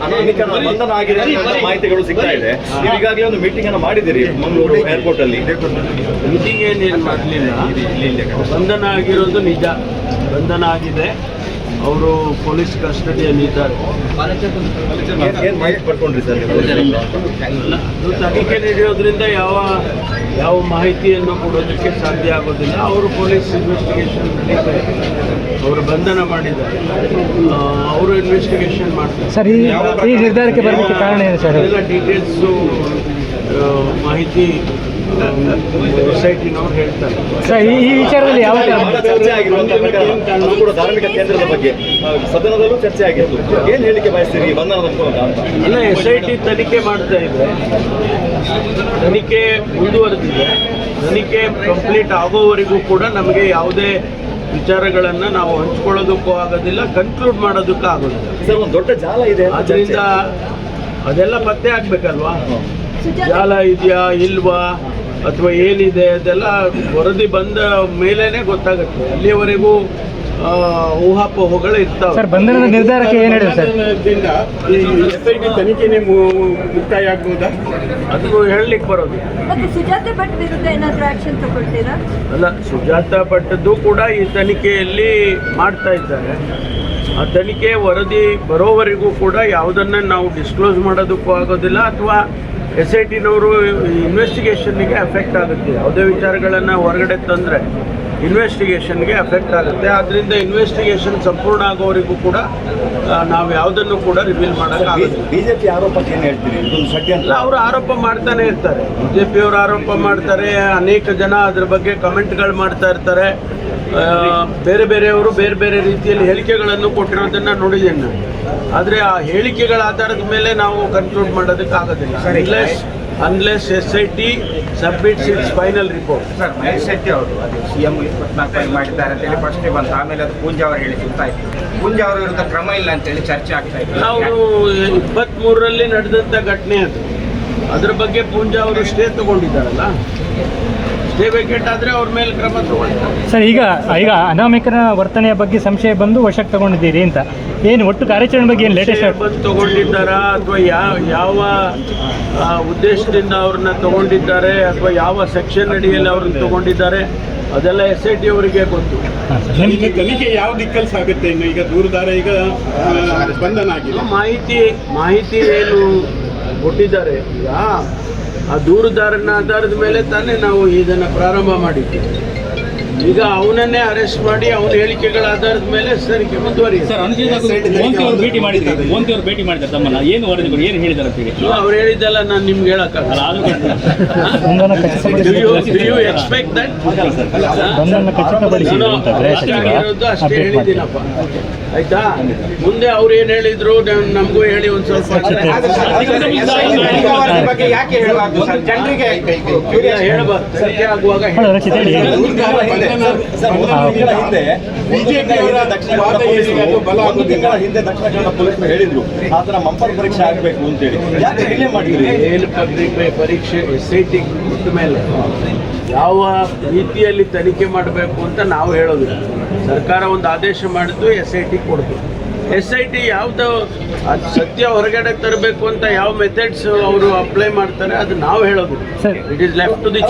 ಬಂಧನ ಆಗಿದೆ ಮಾಹಿತಿಗಳು ಸಿಗ್ತಾ ಇದೆ. ನೀವು ಈಗಾಗಲೇ ಒಂದು ಮೀಟಿಂಗ್ ಅನ್ನು ಮಾಡಿದ್ದೀರಿ ಮಂಗಳೂರು ಏರ್ಪೋರ್ಟ್ ಅಲ್ಲಿ. ಮೀಟಿಂಗ್ ಏನೇನು ಮಾಡಲಿಲ್ಲ ಬಂಧನ ಆಗಿರೋದು ನಿಜ. ಬಂಧನ ಆಗಿದೆ. ಅವರು ಪೊಲೀಸ್ ಕಸ್ಟಡಿಯಲ್ಲಿದ್ದಾರೆ. ಏನ್- ತನಿಖೆ ನಡೆಯೋದ್ರಿಂದ ಯಾವ ಯಾವ ಮಾಹಿತಿಯನ್ನು ಕೊಡೋದಕ್ಕೆ ಸಾಧ್ಯ ಆಗೋದಿಲ್ಲ. ಅವರು ಪೊಲೀಸ್ ಇನ್ವೆಸ್ಟಿಗೇಷನ್ ಅವರು ಬಂಧನ ಮಾಡಿದ್ದಾರೆ. ಅವರು ಇನ್ವೆಸ್ಟಿಗೇಷನ್ ಮಾಡ್ತಾರೆ. ಸರ್ ಈ ಈ ನಿರ್ಧಾರಕ್ಕೆ ಬರಲಿಕ್ಕೆ ಕಾರಣ ಏನು ಸರ್? ಎಲ್ಲ ಡೀಟೇಲ್ಸು ಮಾಹಿತಿ ಹೇಳ್ತಾರೆ ಸರ್ ಈ ಈ ವಿಚಾರದಲ್ಲಿ ಯಾವ ಚರ್ಚೆ ಆಗಿರುವಂತಹ ಕೂಡ ಧಾರ್ಮಿಕ ಕೇಂದ್ರದ ಬಗ್ಗೆ ಸದನದಲ್ಲೂ ಚರ್ಚೆ ಆಗಿತ್ತು. ಏನು ಹೇಳಿಕೆ ಬಯಸ್ತೀರಿ ಬಂಧನದ ಇಲ್ಲ ಎಸ್ ಐ ಟಿ ತನಿಖೆ ಮಾಡ್ತಾ ಇದೆ ತನಿಖೆ ಮುಂದುವರೆದಿದೆ ತನಿಖೆ ಕಂಪ್ಲೀಟ್ ಆಗೋವರೆಗೂ ಕೂಡ ನಮಗೆ ಯಾವುದೇ ವಿಚಾರಗಳನ್ನು ನಾವು ಹಂಚ್ಕೊಳ್ಳೋದಕ್ಕೂ ಆಗೋದಿಲ್ಲ ಕನ್ಕ್ಲೂಡ್ ಮಾಡೋದಕ್ಕೂ ಆಗೋದಿಲ್ಲ. ಸರ್ ಒಂದು ದೊಡ್ಡ ಜಾಲ ಇದೆ ಅದರಿಂದ ಅದೆಲ್ಲ ಪತ್ತೆ ಆಗ್ಬೇಕಲ್ವಾ? ಜಾಲ ಇದೆಯಾ ಇಲ್ವಾ ಅಥವಾ ಏನಿದೆ ಅದೆಲ್ಲ ವರದಿ ಬಂದ ಮೇಲೇನೆ ಗೊತ್ತಾಗುತ್ತೆ. ಅಲ್ಲಿಯವರೆಗೂ ಊಹಾಪೋಹಗಳು ಇರ್ತಾವೆ. ಸರ್ ಬಂಧನದ ನಿರ್ಧಾರಕ್ಕೆ ಏನು ಸರ್? ಎಸ್ ಐ ಟಿ ತನಿಖೆನೇ ಮುಕ್ತಾಯ ಆಗ್ಬೋದಾ? ಅದು ಹೇಳಲಿಕ್ಕೆ ಬರೋದು. ಮತ್ತೆ ಸುಜಾತ ಭಟ್ ವಿರುದ್ಧ ಏನಾದರೂ ಆಕ್ಷನ್ ತಗೊಳ್ತೀರಾ? ಅಲ್ಲ ಸುಜಾತ ಭಟ್ಟದ್ದು ಕೂಡ ಈ ತನಿಖೆಯಲ್ಲಿ ಮಾಡ್ತಾ ಇದ್ದಾರೆ. ಆ ತನಿಖೆ ವರದಿ ಬರೋವರೆಗೂ ಕೂಡ ಯಾವುದನ್ನು ನಾವು ಡಿಸ್ಕ್ಲೋಸ್ ಮಾಡೋದಕ್ಕೂ ಆಗೋದಿಲ್ಲ ಅಥವಾ ಎಸ್ ಐ ಟಿನವರು ಇನ್ವೆಸ್ಟಿಗೇಷನ್ಗೆ ಎಫೆಕ್ಟ್ ಆಗುತ್ತೆ. ಯಾವುದೇ ವಿಚಾರಗಳನ್ನು ಹೊರಗಡೆ ತಂದರೆ ಇನ್ವೆಸ್ಟಿಗೇಷನ್ಗೆ ಎಫೆಕ್ಟ್ ಆಗುತ್ತೆ. ಆದ್ದರಿಂದ ಇನ್ವೆಸ್ಟಿಗೇಷನ್ ಸಂಪೂರ್ಣ ಆಗೋವರೆಗೂ ಕೂಡ ನಾವು ಯಾವುದನ್ನು ಕೂಡ ರಿವೀಲ್ ಮಾಡೋಕ್ಕಾಗೋದಿಲ್ಲ ಬಿಜೆಪಿ ಆರೋಪಕ್ಕೆ ಏನು ಹೇಳ್ತೀರಿ? ಇದೊಂದು ಷಡ್ಯಂತ್ರ ಅಲ್ಲ ಅವರು ಆರೋಪ ಮಾಡ್ತಾನೆ ಇರ್ತಾರೆ. ಬಿಜೆಪಿ ಅವರು ಆರೋಪ ಮಾಡ್ತಾರೆ. ಅನೇಕ ಜನ ಅದ್ರ ಬಗ್ಗೆ ಕಮೆಂಟ್ಗಳು ಮಾಡ್ತಾ ಇರ್ತಾರೆ. ಬೇರೆ ಬೇರೆಯವರು ಬೇರೆ ಬೇರೆ ರೀತಿಯಲ್ಲಿ ಹೇಳಿಕೆಗಳನ್ನು ಕೊಟ್ಟಿರೋದನ್ನ ನೋಡಿದ್ದೇನೆ. ನಾನು ಆದರೆ ಆ ಹೇಳಿಕೆಗಳ ಆಧಾರದ ಮೇಲೆ ನಾವು ಕನ್ಕ್ಲೂಡ್ ಮಾಡೋದಕ್ಕೆ ಆಗೋದಿಲ್ಲ. Unless unless S I T submits its final report sir Mahesh Shetty ಅವರು ಅದು ಸಿ ಎಂ ಇಪ್ಪತ್ನಾಲ್ಕು ಮಾಡಿದ್ದಾರೆ ಅಂತೇಳಿ ಫಸ್ಟ್ ಬಂತು. ಆಮೇಲೆ ಅದು ಪೂಂಜಾ ಅವರು ಹೇಳಿ ಸಿಗ್ತಾ ಇತ್ತು. ಪೂಂಜಾ ಅವರ ವಿರುದ್ಧ ಕ್ರಮ ಇಲ್ಲ ಅಂತೇಳಿ ಚರ್ಚೆ ಆಗ್ತಾ ಇತ್ತು. ನಾವು ಇಪ್ಪತ್ತ್ಮೂರರಲ್ಲಿ ನಡೆದಂಥ ಘಟನೆ ಅದು. ಅದ್ರ ಬಗ್ಗೆ ಪೂಂಜಾ ಅವರು ಸ್ಟೇ ತಗೊಂಡಿದ್ದಾರಲ್ಲ? ಸ್ಟೇ ವೇಕೆಟ್ ಆದರೆ ಅವ್ರ ಮೇಲೆ ಕ್ರಮ ತಗೊಳ್ತಾರೆ ಸರ್ ಈಗ ಈಗ ಅನಾಮಿಕನ ವರ್ತನೆಯ ಬಗ್ಗೆ ಸಂಶಯ ಬಂದು ವಶಕ್ಕೆ ತಗೊಂಡಿದ್ದೀರಿ ಅಂತ. ಏನು ಒಟ್ಟು ಕಾರ್ಯಾಚರಣೆ ಬಗ್ಗೆ ಏನು ಲೇಟೆಸ್ಟ್ ಬಂದು ತಗೊಂಡಿದ್ದಾರಾ ಅಥವಾ ಯಾವ ಯಾವ ಉದ್ದೇಶದಿಂದ ಅವ್ರನ್ನ ತಗೊಂಡಿದ್ದಾರೆ ಅಥವಾ ಯಾವ ಸೆಕ್ಷನ್ ಅಡಿಯಲ್ಲಿ ಅವ್ರನ್ನ ತಗೊಂಡಿದ್ದಾರೆ? ಅದೆಲ್ಲ ಎಸ್ ಐ ಟಿ ಅವರಿಗೆ ಗೊತ್ತು. ಈಗ ತನಿಖೆ ಯಾವ ದಿಕ್ಕಲ್ಲಿ ಸಾಗುತ್ತೆ ಇನ್ನು? ಈಗ ದೂರದಾರ ಈಗ ಬಂಧನ ಆಗಿಲ್ಲ ಮಾಹಿತಿ ಮಾಹಿತಿ ಏನು ಕೊಟ್ಟಿದ್ದಾರೆ? ಈಗ ಆ ದೂರುದಾರನ ಆಧಾರದ ಮೇಲೆ ತಾನೇ ನಾವು ಇದನ್ನು ಪ್ರಾರಂಭ ಮಾಡಿದ್ದೀವಿ. ಈಗ ಅವನನ್ನೇ ಅರೆಸ್ಟ್ ಮಾಡಿ ಅವನ ಹೇಳಿಕೆಗಳ ಆಧಾರದ ಮೇಲೆ ತನಿಖೆ ಮುಂದುವರಿಯುತ್ತೆ ಸರ್ ಅನುಜಿತ್ ಮೋಂತಿ ಅವರು ಭೇಟಿ ಮಾಡಿದ್ರು ಮೋಂತಿ ಅವರು ಭೇಟಿ ಮಾಡಿದ್ದಾರೆ ತಮ್ಮನ್ನ ಏನು ವರದಿಗಳು ಏನು ಹೇಳಿದ್ದಾರೆ ಅಂತ ಹೇಳಿ ಅವ್ರು ಹೇಳಿದ್ದೆಲ್ಲ ನಾನು ನಿಮ್ಗೆ ಹೇಳಕ್ಕಾಗಲ್ಲ ಖಚಿತಪಡಿಸಿ ಯು ಎಕ್ಸ್ಪೆಕ್ಟ್ ದಟ್ ಇರೋದು ಅಷ್ಟೇ ಹೇಳಿದ್ದೀನಪ್ಪ ಆಯ್ತಾ ಮುಂದೆ ಅವ್ರು ಏನು ಹೇಳಿದ್ರು ನಮಗೂ ಹೇಳಿ ಒಂದು ಸ್ವಲ್ಪ ಯಾಕೆ ಹೇಳಬಾರ್ದು ತನಿಖೆ ಆಗುವಾಗ ಒಂದು ತಿಂಗಳ ಹಿಂದೆ. ಸರ್, ಒಂದು ಹಿಂದೆ. ಬಿಜೆಪಿ ಅವರ ದಕ್ಷಿಣ ಕನ್ನಡ ಪೊಲೀಸರು ಬಲ ಒಂದು ಆಗುದಿಲ್ಲ. ತಿಂಗಳ ಹಿಂದೆ ದಕ್ಷಿಣ ಕನ್ನಡ ಪೊಲೀಸರು ಹೇಳಿದ್ರು ಆ ಥರ ಮಂಪರ್ ಪರೀಕ್ಷೆ ಆಗಬೇಕು ಅಂತೇಳಿ. ಯಾಕೆ ಡಿಲೇ ಮಾಡಿದ್ರಿ? ಏನು ಪತ್ರಿಕೆ ಪರೀಕ್ಷೆ ಎಸ್ ಐ ಟಿ ಕೊಟ್ಟ ಮೇಲೆ ಯಾವ ರೀತಿಯಲ್ಲಿ ತನಿಖೆ ಮಾಡಬೇಕು ಅಂತ ನಾವು ಹೇಳೋದಿಲ್ಲ. ಸರ್ಕಾರ ಒಂದು ಆದೇಶ ಮಾಡಿದ್ದು ಎಸ್ ಐ ಟಿ ಕೊಡ್ತು. ಎಸ್ ಐ ಟಿ ಯಾವುದು ಅದು ಸತ್ಯ ಹೊರಗಡೆ ತರಬೇಕು ಅಂತ ಯಾವ ಮೆಥಡ್ಸ್ ಅವರು ಅಪ್ಲೈ ಮಾಡ್ತಾರೆ ಅದು ನಾವು ಹೇಳೋದು it is left to the